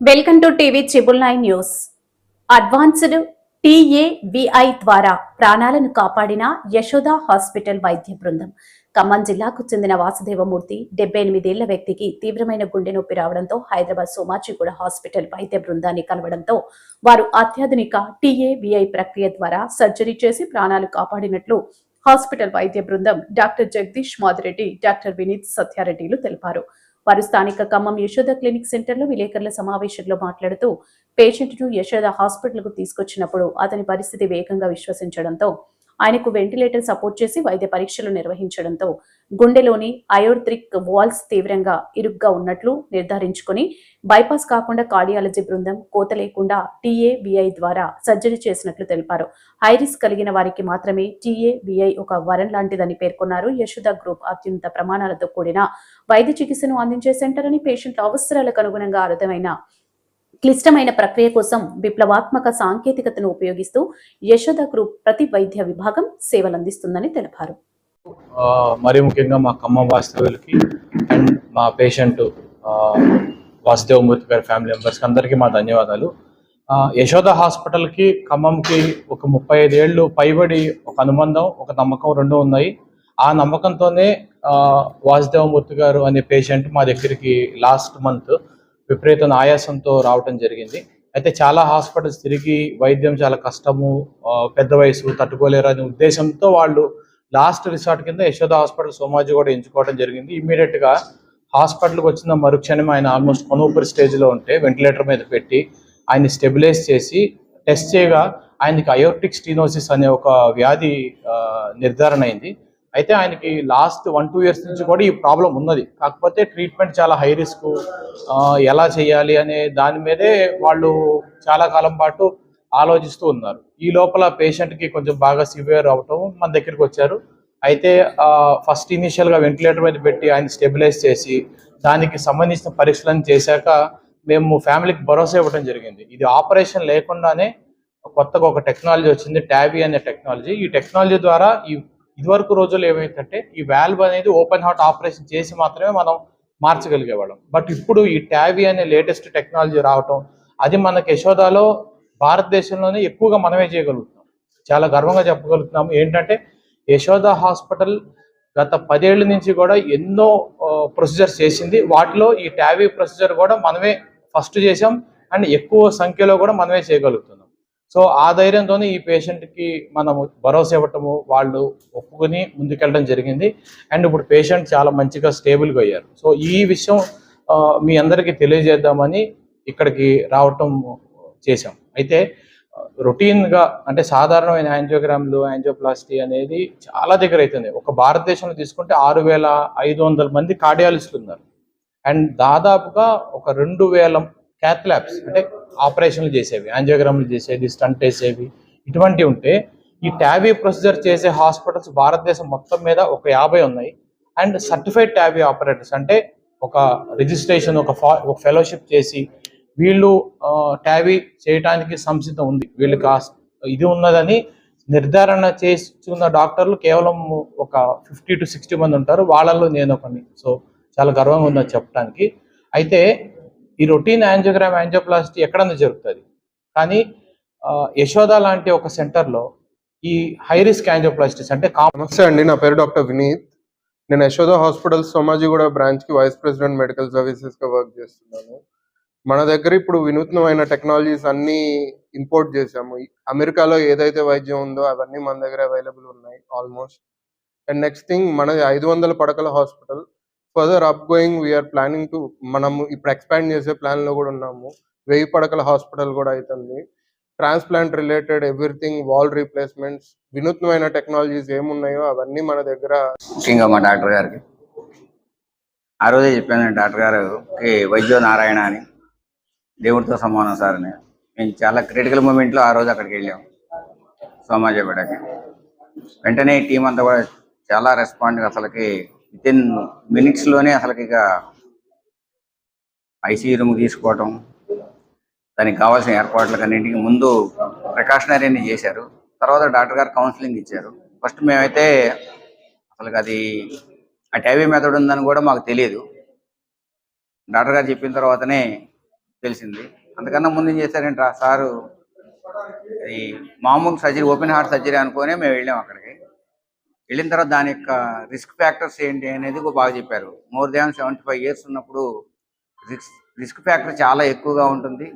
Welcome to TV triple nine news. Advanced TAVI ద్వారా ప్రాణాలను కాపాడిన యశోద హాస్పిటల్ వైద్య బృందం. ఖమ్మం జిల్లాకు చెందిన వాసుదేవమూర్తి డెబ్బై ఎనిమిదేళ్ళ వ్యక్తికి తీవ్రమైన గుండె నొప్పి రావడంతో హైదరాబాద్ సోమాజిగూడ హాస్పిటల్ వైద్య బృందాన్ని కలవడంతో వారు అత్యాధునిక టీఏవిఐ ప్రక్రియ ద్వారా సర్జరీ చేసి ప్రాణాలు కాపాడినట్లు హాస్పిటల్ వైద్య బృందం డాక్టర్ జగదీష్ మాదిరెడ్డి డాక్టర్ వినీత్ సత్యారెడ్డిలు తెలిపారు. వారు స్థానిక ఖమ్మం యశోద క్లినిక్ సెంటర్లో విలేకరుల సమావేశంలో మాట్లాడుతూ పేషెంట్ను యశోద హాస్పిటల్కు తీసుకొచ్చినప్పుడు అతని పరిస్థితి వేగంగా విశ్వసించడంతో ఆయనకు వెంటిలేటర్ సపోర్ట్ చేసి వైద్య పరీక్షలు నిర్వహించడంతో గుండెలోని అయోర్త్రిక్ వాల్స్ తీవ్రంగా ఇరుగ్గా ఉన్నట్లు నిర్ధారించుకుని బైపాస్ కాకుండా కార్డియాలజీ బృందం కోత లేకుండా టీఏవిఐ ద్వారా సర్జరీ చేసినట్లు తెలిపారు. హై కలిగిన వారికి మాత్రమే టీఏవిఐ ఒక వరం లాంటిదని పేర్కొన్నారు. యశోద గ్రూప్ అత్యున్నత ప్రమాణాలతో కూడిన వైద్య చికిత్సను అందించే సెంటర్ అని పేషెంట్ల అవసరాలకు అనుగుణంగా అర్థమైన క్లిష్టమైన ప్రక్రియ కోసం విప్లవాత్మక సాంకేతికతను ఉపయోగిస్తూ యశోద గ్రూప్ ప్రతి వైద్య విభాగం సేవలందిస్తుందని తెలిపారు. మరి ముఖ్యంగా మా ఖమ్మం వాస్తవులకి అండ్ మా పేషెంట్ వాసుదేవమూర్తి గారి ఫ్యామిలీ మెంబర్స్కి అందరికీ మా ధన్యవాదాలు. యశోద హాస్పిటల్కి ఖమ్మంకి ఒక ముప్పై ఐదేళ్ళు పైబడి ఒక అనుబంధం ఒక నమ్మకం రెండు ఉన్నాయి. ఆ నమ్మకంతోనే వాసుదేవ మూర్తి గారు అనే పేషెంట్ మా దగ్గరికి లాస్ట్ మంత్ విపరీతమైన ఆయాసంతో రావటం జరిగింది. అయితే చాలా హాస్పిటల్స్ తిరిగి వైద్యం చాలా కష్టము పెద్ద వయసు తట్టుకోలేరు అనే ఉద్దేశంతో వాళ్ళు లాస్ట్ రిసార్ట్ కింద యశోద హాస్పిటల్ సోమాజీ కూడా ఎంచుకోవడం జరిగింది. ఇమీడియట్గా హాస్పిటల్కి వచ్చిన మరుక్షణం ఆయన ఆల్మోస్ట్ కొనూపరి స్టేజ్లో ఉంటే వెంటిలేటర్ మీద పెట్టి ఆయన స్టెబిలైజ్ చేసి టెస్ట్ చేయగా ఆయనకి అయోర్టిక్ స్టీనోసిస్ అనే ఒక వ్యాధి నిర్ధారణ అయింది. అయితే ఆయనకి లాస్ట్ వన్ టూ ఇయర్స్ నుంచి కూడా ఈ ప్రాబ్లం ఉన్నది. కాకపోతే ట్రీట్మెంట్ చాలా హై రిస్క్ ఎలా చేయాలి అనే దాని మీదే వాళ్ళు చాలా కాలం పాటు ఆలోచిస్తూ ఉన్నారు. ఈ లోపల పేషెంట్కి కొంచెం బాగా సివియర్ అవటం మన దగ్గరికి వచ్చారు. అయితే ఫస్ట్ ఇనీషియల్గా వెంటిలేటర్ మీద పెట్టి ఆయన స్టెబిలైజ్ చేసి దానికి సంబంధించిన పరీక్షలను చేశాక మేము ఫ్యామిలీకి భరోసా ఇవ్వడం జరిగింది. ఇది ఆపరేషన్ లేకుండానే కొత్తగా ఒక టెక్నాలజీ వచ్చింది ట్యాబీ అనే టెక్నాలజీ ఈ టెక్నాలజీ ద్వారా ఈ ఇదివరకు రోజుల్లో ఏమైందంటే ఈ వాల్వ్ అనేది ఓపెన్ హార్ట్ ఆపరేషన్ చేసి మాత్రమే మనం మార్చగలిగేవాళ్ళం. బట్ ఇప్పుడు ఈ ట్యావీ అనే లేటెస్ట్ టెక్నాలజీ రావటం అది మనకి యశోదాలో భారతదేశంలోనే ఎక్కువగా మనమే చేయగలుగుతున్నాం. చాలా గర్వంగా చెప్పగలుగుతున్నాము. ఏంటంటే యశోద హాస్పిటల్ గత పదేళ్ళ నుంచి కూడా ఎన్నో ప్రొసీజర్స్ చేసింది. వాటిలో ఈ ట్యావీ ప్రొసీజర్ కూడా మనమే ఫస్ట్ చేసాం అండ్ ఎక్కువ సంఖ్యలో కూడా మనమే చేయగలుగుతున్నాం. సో ఆ ధైర్యంతోనే ఈ పేషెంట్కి మనము భరోసా ఇవ్వటము వాళ్ళు ఒప్పుకొని ముందుకెళ్ళడం జరిగింది. అండ్ ఇప్పుడు పేషెంట్ చాలా మంచిగా స్టేబుల్గా అయ్యారు. సో ఈ విషయం మీ అందరికీ తెలియజేద్దామని ఇక్కడికి రావటం చేశాం. అయితే రొటీన్గా అంటే సాధారణమైన యాంజియోగ్రామ్లు యాంజియోప్లాస్టీ అనేది చాలా దగ్గర అవుతుంది ఒక భారతదేశంలో తీసుకుంటే ఆరు వేల ఐదు వందల మంది కార్డియాలజిస్టులు ఉన్నారు. అండ్ దాదాపుగా ఒక రెండు వేల క్యాత్ ల్యాబ్స్ అంటే ఆపరేషన్లు చేసేవి యాంజియోగ్రామ్లు చేసేది స్టంట్ వేసేవి ఇటువంటివి ఉంటే ఈ ట్యాబీ ప్రొసీజర్ చేసే హాస్పిటల్స్ భారతదేశం మొత్తం మీద ఒక యాభై ఉన్నాయి. అండ్ సర్టిఫైడ్ ట్యాబీ ఆపరేటర్స్ అంటే ఒక రిజిస్ట్రేషన్ ఒక ఫా- ఒక ఫెలోషిప్ చేసి వీళ్ళు ట్యాబీ చేయడానికి సంసిద్ధం ఉంది. వీళ్ళకి ఇది ఉన్నదని నిర్ధారణ చేసుకున్న డాక్టర్లు కేవలం ఒక ఫిఫ్టీ టు సిక్స్టీ మంది ఉంటారు. వాళ్ళలో నేను ఒకని సో చాలా గర్వంగా ఉందని చెప్పడానికి అయితే ఈ రొటీన్ యాంజియోగ్రామ్ యాంజియోప్లాస్టీ ఎక్కడన్నా జరుగుతుంది. కానీ యశోద లాంటి ఒక సెంటర్లో ఈ హై రిస్క్ యాంజియోప్లాస్టిస్ అంటే నమస్తే అండి నా పేరు డాక్టర్ వినీత్. నేను యశోద హాస్పిటల్ సోమాజిగూడ బ్రాంచ్కి వైస్ ప్రెసిడెంట్ మెడికల్ సర్వీసెస్గా వర్క్ చేస్తున్నాను. మన దగ్గర ఇప్పుడు వినూత్నమైన టెక్నాలజీస్ అన్ని ఇంపోర్ట్ చేసాము అమెరికాలో ఏదైతే వైద్యం ఉందో అవన్నీ మన దగ్గర అవైలబుల్ ఉన్నాయి ఆల్మోస్ట్. అండ్ నెక్స్ట్ థింగ్ మనది ఐదు వందల పడకల hospital further up going we are planning to మనము ఇప్పుడు ఎక్స్పాండ్ చేసే ప్లాన్లో కూడా ఉన్నాము. వెయ్యి పడకల హాస్పిటల్ కూడా అవుతుంది transplant related everything valve replacements వినూత్నమైన టెక్నాలజీస్ ఏమున్నాయో అవన్నీ మన దగ్గర ముఖ్యంగా మా డాక్టర్ గారికి. ఆ రోజే చెప్పాను డాక్టర్ గారు "ఓకే, వైద్యో నారాయణ అని. దేవుడితో సమానం సార్ అని. మేము చాలా క్రిటికల్ మూమెంట్లో ఆ రోజు అక్కడికి వెళ్ళాం. సోమాజపేటకి. వెంటనే టీం అంతా కూడా చాలా రెస్పాండ్ అసలుకి విత్ ఇన్ మినిట్స్లోనే అసలు ఇక ఐసీయూ రూమ్ తీసుకోవటం దానికి కావాల్సిన ఏర్పాట్లకు అన్నింటికి ముందు ప్రికాషనరీని అన్ని చేశారు. తర్వాత డాక్టర్ గారు కౌన్సిలింగ్ ఇచ్చారు. ఫస్ట్ మేమైతే అసలు అది ఆ టైవీ మెథడ్ ఉందని కూడా మాకు తెలియదు. డాక్టర్ గారు చెప్పిన తర్వాతనే తెలిసింది. అంతకన్నా ముందు ఏం చేశారంటే ఆ సారు అది మామూలు సర్జరీ ఓపెన్ హార్ట్ సర్జరీ అనుకునే మేము వెళ్ళాం అక్కడికి. వెళ్ళిన తర్వాత దాని యొక్క రిస్క్ ఫ్యాక్టర్స్ ఏంటి అనేది బాగా చెప్పారు. More than seventy five years ఉన్నప్పుడు రిస్క్ రిస్క్ ఫ్యాక్టర్ చాలా ఎక్కువగా ఉంటుంది.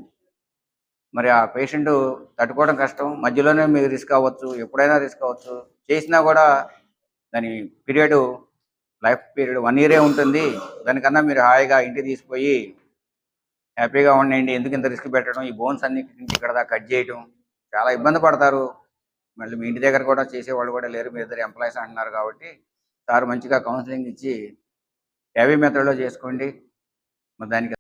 మరి ఆ పేషెంట్ తట్టుకోవడం కష్టం. మధ్యలోనే మీరు రిస్క్ అవ్వచ్చు ఎప్పుడైనా రిస్క్ అవ్వచ్చు. చేసినా కూడా దాని పీరియడ్ లైఫ్ పీరియడ్ వన్ ఇయరే ఉంటుంది. దానికన్నా మీరు హాయిగా ఇంటికి తీసుకుపోయి హ్యాపీగా ఉండండి. ఎందుకు ఇంత రిస్క్ పెట్టడం? ఈ బోన్స్ అన్ని ఇక్కడ దాకా కట్ చేయడం చాలా ఇబ్బంది పడతారు. మళ్ళీ మీ ఇంటి దగ్గర కూడా చేసేవాళ్ళు కూడా లేరు. మీ ఇద్దరు ఎంప్లాయీస్ అంటున్నారు కాబట్టి సార్ మంచిగా కౌన్సిలింగ్ ఇచ్చి హెవీ మెథడ్లో చేసుకోండి. మరి దానికి